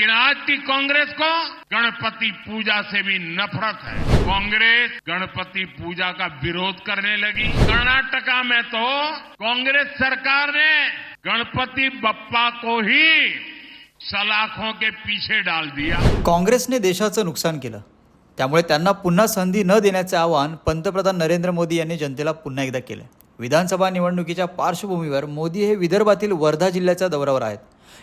लेकिन आज की कांग्रेस को? गणपति पूजा से भी नफरत है। कांग्रेस गणपति पूजा का विरोध करने लगी। कर्नाटका में तो कांग्रेस सरकार ने गणपति बप्पा को ही सलाखों के पीछे डाल दिया। काँग्रेसने देशाचं नुकसान केलं। त्यामुळे त्यांना पुन्हा संधी न देण्याचे आवाहन पंतप्रधान नरेंद्र मोदी यांनी जनतेला पुन्हा एकदा केलं विधानसभा निवडणुकीच्या पार्श्वभूमीवर मोदी हे विदर्भातील वर्धा जिल्ह्याच्या दौऱ्यावर आहेत.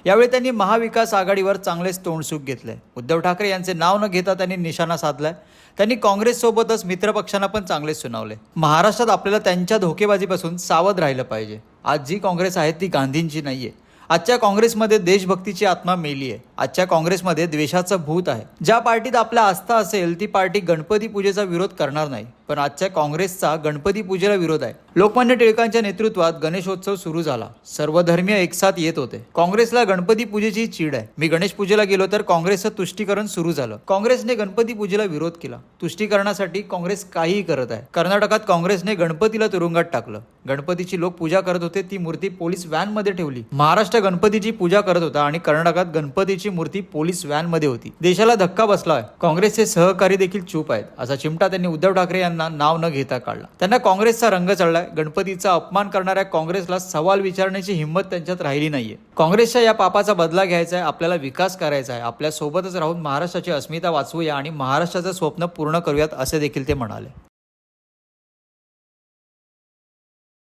यावेळी त्यांनी महाविकास आघाडीवर चांगलेच तोंडसुख घेतलंय उद्धव ठाकरे यांचे नाव न घेता त्यांनी निशाणा साधलाय. त्यांनी काँग्रेससोबतच मित्रपक्षांना पण चांगलेच सुनावले. महाराष्ट्रात आपल्याला त्यांच्या धोकेबाजीपासून सावध राहिलं पाहिजे. आज जी काँग्रेस आहे ती गांधींची नाहीये. आजच्या काँग्रेसमध्ये देशभक्तीची आत्मा मेली आहे आजच्या काँग्रेसमध्ये द्वेषाचं भूत आहे. ज्या पार्टीत आपला आस्था असेल ती पार्टी गणपती पूजेचा विरोध करणार नाही. पण आजच्या काँग्रेसचा गणपती पूजेला विरोध आहे. लोकमान्य टिळकांच्या नेतृत्वात गणेशोत्सव सुरू झाला. सर्वधर्मीय एकसाथ येत होते. काँग्रेसला गणपती पूजेची चीड आहे. मी गणेश पूजेला गेलो तर काँग्रेसचं तुष्टीकरण सुरू झालं. काँग्रेसने गणपती पूजेला विरोध केला. तुष्टीकरणासाठी काँग्रेस काहीही करत आहे. कर्नाटकात काँग्रेसने गणपतीला तुरुंगात टाकलं. गणपतीची लोक पूजा करत होते. ती मूर्ती पोलीस व्हॅनमध्ये ठेवली. महाराष्ट्र गणपतीची पूजा करत होता आणि कर्नाटकात गणपतीची मूर्ती पोलीस व्हॅनमध्ये होती. देशाला धक्का बसलाय. काँग्रेसचे सहकारी देखील चूप आहेत. असा चिमटा त्यांनी उद्धव ठाकरे यांना नाव न घेता काढला. त्यांना काँग्रेसचा रंग चढलाय. गणपतीचा अपमान करणाऱ्या काँग्रेसला सवाल विचारण्याची हिंमत त्यांच्यात राहिली नाहीये. काँग्रेसच्या या पापाचा बदला घ्यायचा आहे आपल्याला विकास करायचा आहे आपल्या सोबतच राहून महाराष्ट्राची अस्मिता वाचवूया आणि महाराष्ट्राचं स्वप्न पूर्ण करूयात असे देखील ते म्हणाले.